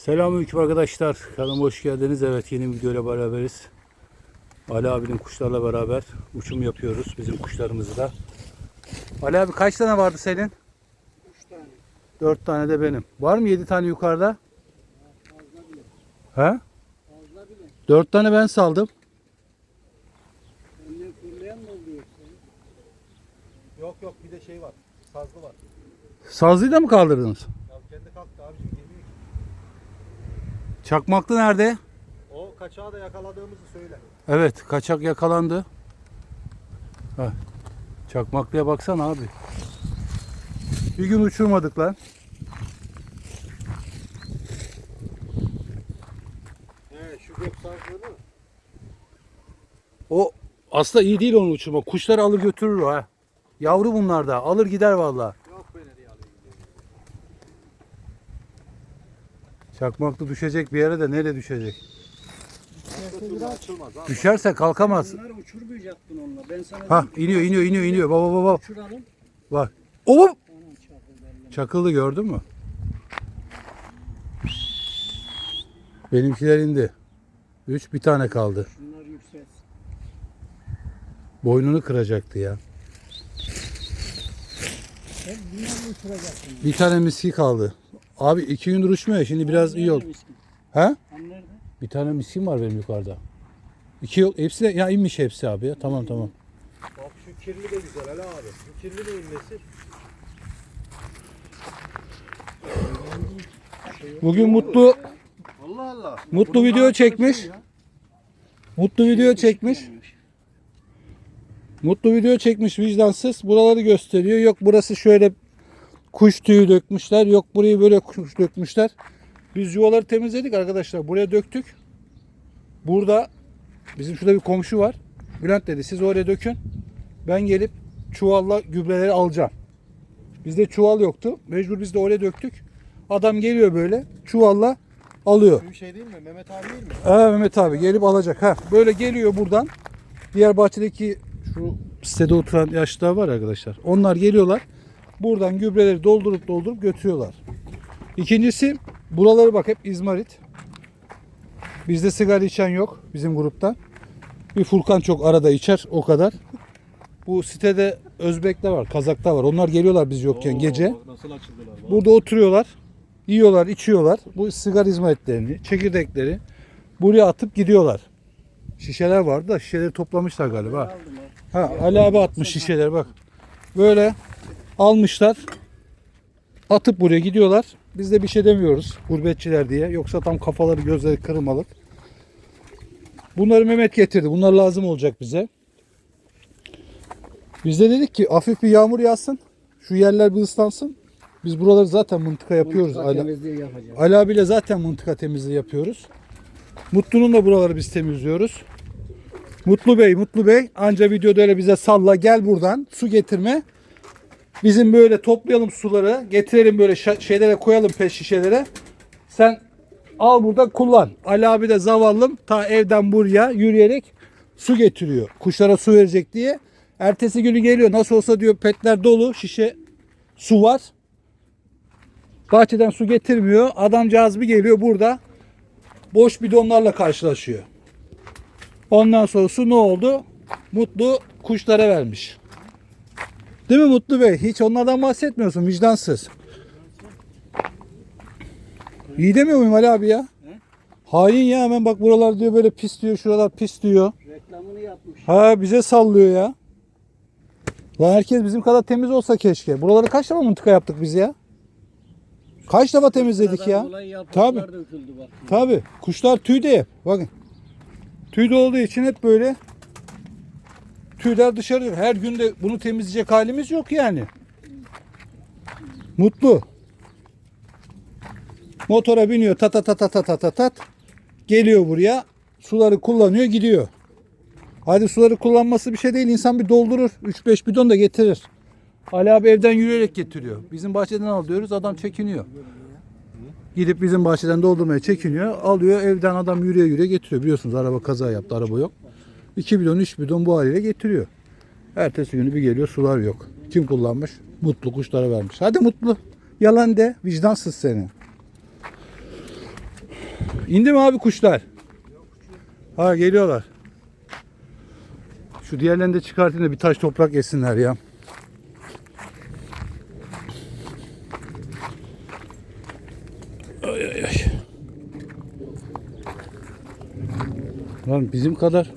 Selamünaleyküm arkadaşlar. Kanalıma hoş geldiniz. Evet yeni bir videoyla beraberiz. Ali abinin kuşlarla beraber uçum yapıyoruz bizim kuşlarımızı da. Ali abi kaç tane vardı senin? 3 tane. 4 tane de benim. Var mı 7 tane yukarıda? Fazla bile. He? Fazla bile. 4 tane ben saldım. Senden fırlayan mı oluyor senin? Yok yok bir de şey var. Sazlı var. Sazlıyı da mı kaldırdınız? Ya kendi kalktı abi geliyor. ki. Çakmaklı nerede? O kaçağı da yakaladığımızı söyle. Evet kaçak yakalandı. Ha. Çakmaklıya baksana abi. Bir gün uçurmadık lan. He şu gök sazlığını? O aslında iyi değil onu uçurma. Kuşları alır götürür o ha. Yavru bunlar da. Alır gider valla. Yok be nereye alayım diye. Çakmaklı düşecek bir yere de nereye düşecek? Açılmaz abi. Düşerse kalkamaz. Bunları uçurmayacaktın onunla. Ben sana Ha dedim ki, iniyor iniyor iniyor iniyor. Baba baba. Uçuralım. Bak. Oğlum. Anam çakıl. Çakıldı gördün mü? Benimkiler indi. Üç bir tane kaldı. Şunlar yükselsin. Boynunu kıracaktı ya. Sen bunları uçuracaksın. Bir tane miski kaldı. Abi iki gündür uçmuyor. Şimdi biraz iyi oldu. He? Nerede? Bir tane miskin var benim yukarıda. İki yok. Hepsi de ya inmiş hepsi abi ya. Tamam tamam. Bak şu kirli de güzel hele abi. Bu kirli neyin nesi? Bugün mutlu Allah Allah. Mutlu video çekmiş. mutlu video çekmiş. Mutlu video çekmiş vicdansız. Buraları gösteriyor. Yok burası şöyle kuş tüyü dökmüşler. Yok burayı böyle kuş dökmüşler. Biz yuvaları temizledik arkadaşlar. Buraya döktük. Burada bizim şurada bir komşu var. Bülent dedi siz oraya dökün. Ben gelip çuvalla gübreleri alacağım. Bizde çuval yoktu. Mecbur biz de oraya döktük. Adam geliyor böyle çuvalla alıyor. Şu şey değil mi? Mehmet abi değil mi? Evet Mehmet abi gelip alacak. Ha böyle geliyor buradan. Diğer bahçedeki şu sitede oturan yaşlılar var arkadaşlar. Onlar geliyorlar. Buradan gübreleri doldurup doldurup götürüyorlar. İkincisi buraları bak hep izmarit. Bizde sigara içen yok bizim grupta. Bir Furkan çok arada içer o kadar. Bu sitede Özbekler var, Kazaklar var. Onlar geliyorlar biz yokken gece. Bak Nasıl açıldılar. Burada oturuyorlar. Yiyorlar, içiyorlar. Bu sigara hizmetlerini, çekirdekleri buraya atıp gidiyorlar. Şişeler vardı da şişeleri toplamışlar galiba. Ha. Ha, Ali abi atmış şişeler bak. Böyle almışlar. Atıp buraya gidiyorlar. Biz de bir şey demiyoruz gurbetçiler diye. Yoksa tam kafaları gözleri kırmalık. Bunları Mehmet getirdi. Bunlar lazım olacak bize. Biz de dedik ki hafif bir yağmur yağsın. Şu yerler bir ıslansın. Biz buraları zaten mıntıka yapıyoruz. Ali, temizliği yapacağız. Ali abiyle zaten mıntıka temizliği yapıyoruz. Mutlu'nun da buraları biz temizliyoruz. Mutlu Bey, Mutlu Bey anca videoda öyle bize salla gel buradan su getirme. Bizim böyle toplayalım suları getirelim böyle şeylere koyalım pet şişelere. Sen al burada kullan. Ali abi de zavallım ta evden buraya yürüyerek su getiriyor. Kuşlara su verecek diye. Ertesi günü geliyor nasıl olsa diyor petler dolu şişe su var. Bahçeden su getirmiyor. Adamcağız bir geliyor burada boş bidonlarla karşılaşıyor. Ondan sonra su ne oldu? Mutlu kuşlara vermiş. Değil mi Mutlu Bey? Hiç onlardan bahsetmiyorsun vicdansız. İyi demiyor muyum Ali abi ya? Hain ya hemen bak buralar diyor böyle pis diyor şuralar pis diyor. Reklamını yapmış. Ha bize sallıyor ya. Lan herkes bizim kadar temiz olsa keşke. Buraları kaç defa mıntıka yaptık biz ya? Kaç defa temizledik ya? Bak. Tabi kuşlar tüy de. Bakın. Tüy de olduğu için hep böyle tüyler dışarı her gün de bunu temizleyecek halimiz yok yani. Mutlu. Motora biniyor tat tat tat tat tat tat. Geliyor buraya suları kullanıyor gidiyor. Hadi suları kullanması bir şey değil. İnsan bir doldurur. 3-5 bidon da getirir. Ali abi evden yürüyerek getiriyor. Bizim bahçeden alıyoruz. Adam çekiniyor. Gidip bizim bahçeden doldurmaya çekiniyor. Alıyor evden adam yürüye yürüye getiriyor. Biliyorsunuz araba kaza yaptı. Araba yok. 2 bidon 3 bidon bu haliyle getiriyor. Ertesi günü bir geliyor sular yok. Kim kullanmış? Mutlu kuşlara vermiş. Hadi mutlu. Yalan de. Vicdansız seni. İndi mi abi kuşlar? Ha geliyorlar. Şu diğerlerini de çıkartayım da bir taş toprak yesinler ya. Ay ay ay. Lan bizim kadar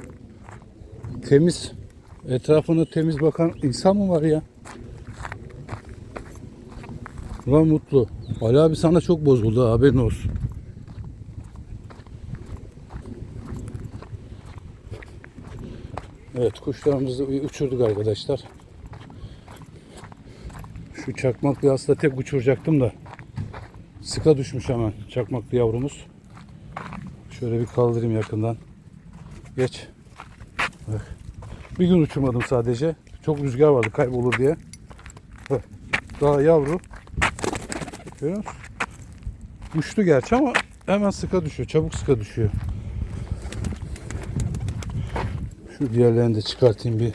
temiz, etrafını temiz bakan insan mı var ya? Ulan mutlu. Ali abi sana çok bozuldu ha, haberin olsun. Evet kuşlarımızı uçurduk arkadaşlar. Şu çakmaklı aslında tek uçuracaktım da sıka düşmüş hemen çakmaklı yavrumuz. Şöyle bir kaldırayım yakından. Geç. Bak. Bir gün uçurmadım sadece. Çok rüzgar vardı kaybolur diye. Daha yavru. Görüyor musun? Uçtu gerçi ama hemen sıka düşüyor. Çabuk sıka düşüyor. Şu diğerlerini de çıkartayım bir.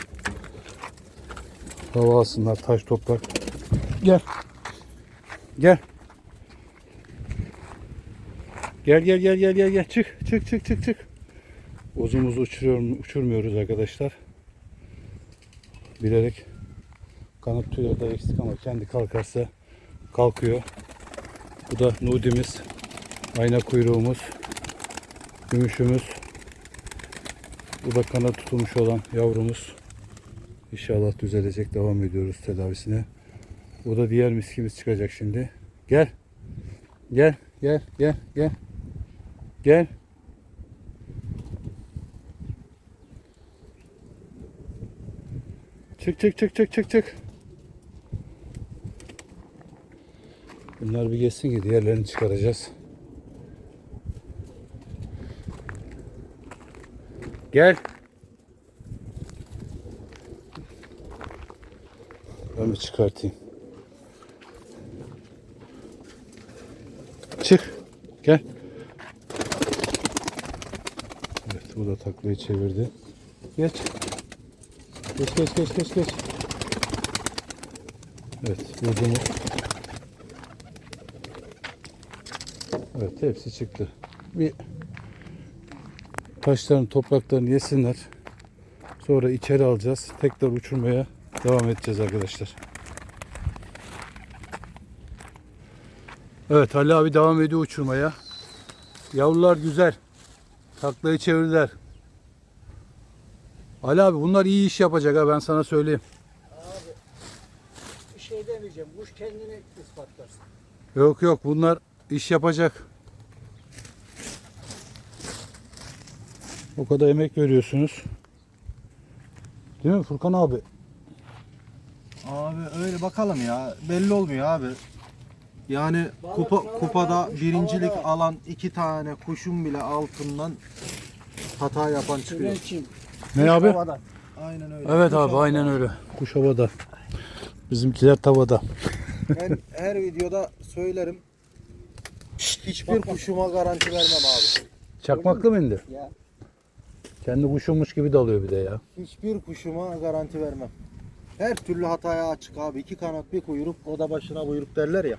Hava alsınlar taş toprak. Gel. Gel. Gel gel gel gel gel gel çık çık çık çık çık. Uzumuzu uçuruyorum, uçurmuyoruz arkadaşlar. Bilerek kanat tüyleri de eksik ama kendi kalkarsa kalkıyor. Bu da nudimiz. Ayna kuyruğumuz. Gümüşümüz. Bu da kanat tutulmuş olan yavrumuz. İnşallah düzelecek. Devam ediyoruz tedavisine. Bu da diğer miskimiz çıkacak şimdi. Gel. Gel. Gel. Gel. Gel. Gel. Çık çık çık çık çık çık. Bunlar bir geçsin ki diğerlerini çıkaracağız. Gel. Ben bir çıkartayım. Çık. Gel. Evet bu da taklayı çevirdi. Geç. Geç geç geç geç geç. Evet vurdumuz. Evet hepsi çıktı. Bir taşların topraklarını yesinler. Sonra içeri alacağız. Tekrar uçurmaya devam edeceğiz arkadaşlar. Evet Ali abi devam ediyor uçurmaya. Yavrular güzel. Taklayı çevirdiler. Ali abi bunlar iyi iş yapacak ha ben sana söyleyeyim. Bir şey demeyeceğim. Kuş kendini ispatlarsın. Yok yok bunlar iş yapacak. O kadar emek veriyorsunuz. Değil mi Furkan abi? Abi öyle bakalım ya. Belli olmuyor abi. Yani Balık kupa, falan kupada varmış, birincilik havada. alan iki tane kuşun bile altından hata yapan çıkıyor. Güvençim. Ne abi? Havadan. Aynen öyle. Evet Kuş abi havada. aynen öyle. Kuş havada. Bizimkiler tavada. Ben her videoda söylerim. Hiçbir kuşuma garanti vermem abi. Çakmaklı mı indi? Ya. Kendi kuşunmuş gibi dalıyor bir de ya. Hiçbir kuşuma garanti vermem. Her türlü hataya açık abi. İki kanat bir kuyruk o da başına buyruk derler ya.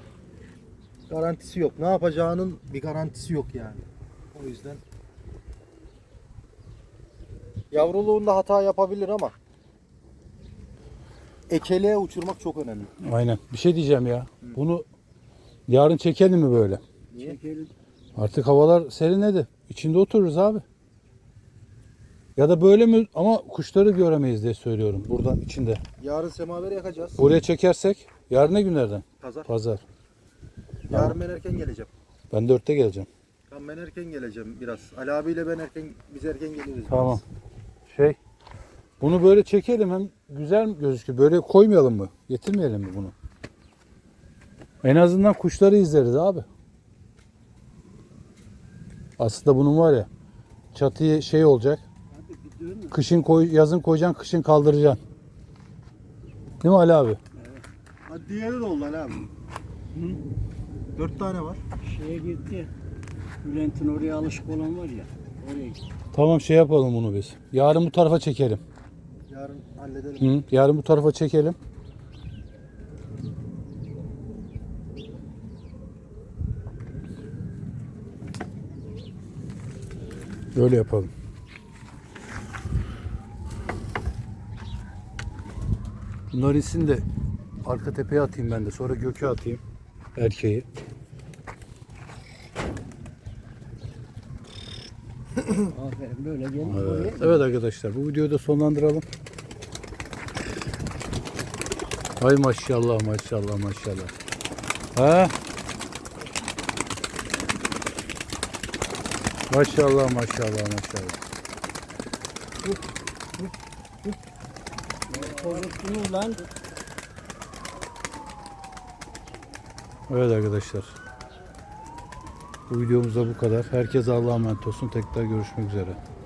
Garantisi yok. Ne yapacağının bir garantisi yok yani. O yüzden yavruluğunda hata yapabilir ama ekeliğe uçurmak çok önemli. Aynen. Bir şey diyeceğim ya. Bunu yarın çekelim mi böyle? Çekelim. Artık havalar serinledi. İçinde otururuz abi. Ya da böyle mi ama kuşları göremeyiz diye söylüyorum buradan içinde. Yarın semaver yakacağız. Oraya çekersek yarın ne günlerden? Pazar. Pazar. Yarın ben erken geleceğim. Ben dörtte geleceğim. Tamam ben erken geleceğim biraz. Ali abiyle ben erken biz erken geliriz. Tamam. Şey bunu böyle çekelim hem güzel mi gözüküyor. Böyle koymayalım mı? Getirmeyelim mi bunu? En azından kuşları izleriz abi. Aslında bunun var ya çatıya şey olacak. Kışın koy, yazın koyacaksın, kışın kaldıracaksın. Değil mi Ali abi? Hadi diğeri de oldu Ali abi. Dört tane var. Şeye gitti. Bülent'in oraya alışık olan var ya. Oraya gitti. Tamam şey yapalım bunu biz. Yarın bu tarafa çekelim. Yarın halledelim. Hı, yarın bu tarafa çekelim. Öyle yapalım. Bunlar insin de arka tepeye atayım ben de. Sonra göke atayım. Erkeği. Böyle gelin Evet. oraya. evet arkadaşlar bu videoyu da sonlandıralım. Ay maşallah maşallah maşallah. Ha? Maşallah maşallah maşallah. Korktunuz lan. Evet arkadaşlar. Bu videomuz da bu kadar. Herkese Allah'a emanet olsun. Tekrar görüşmek üzere.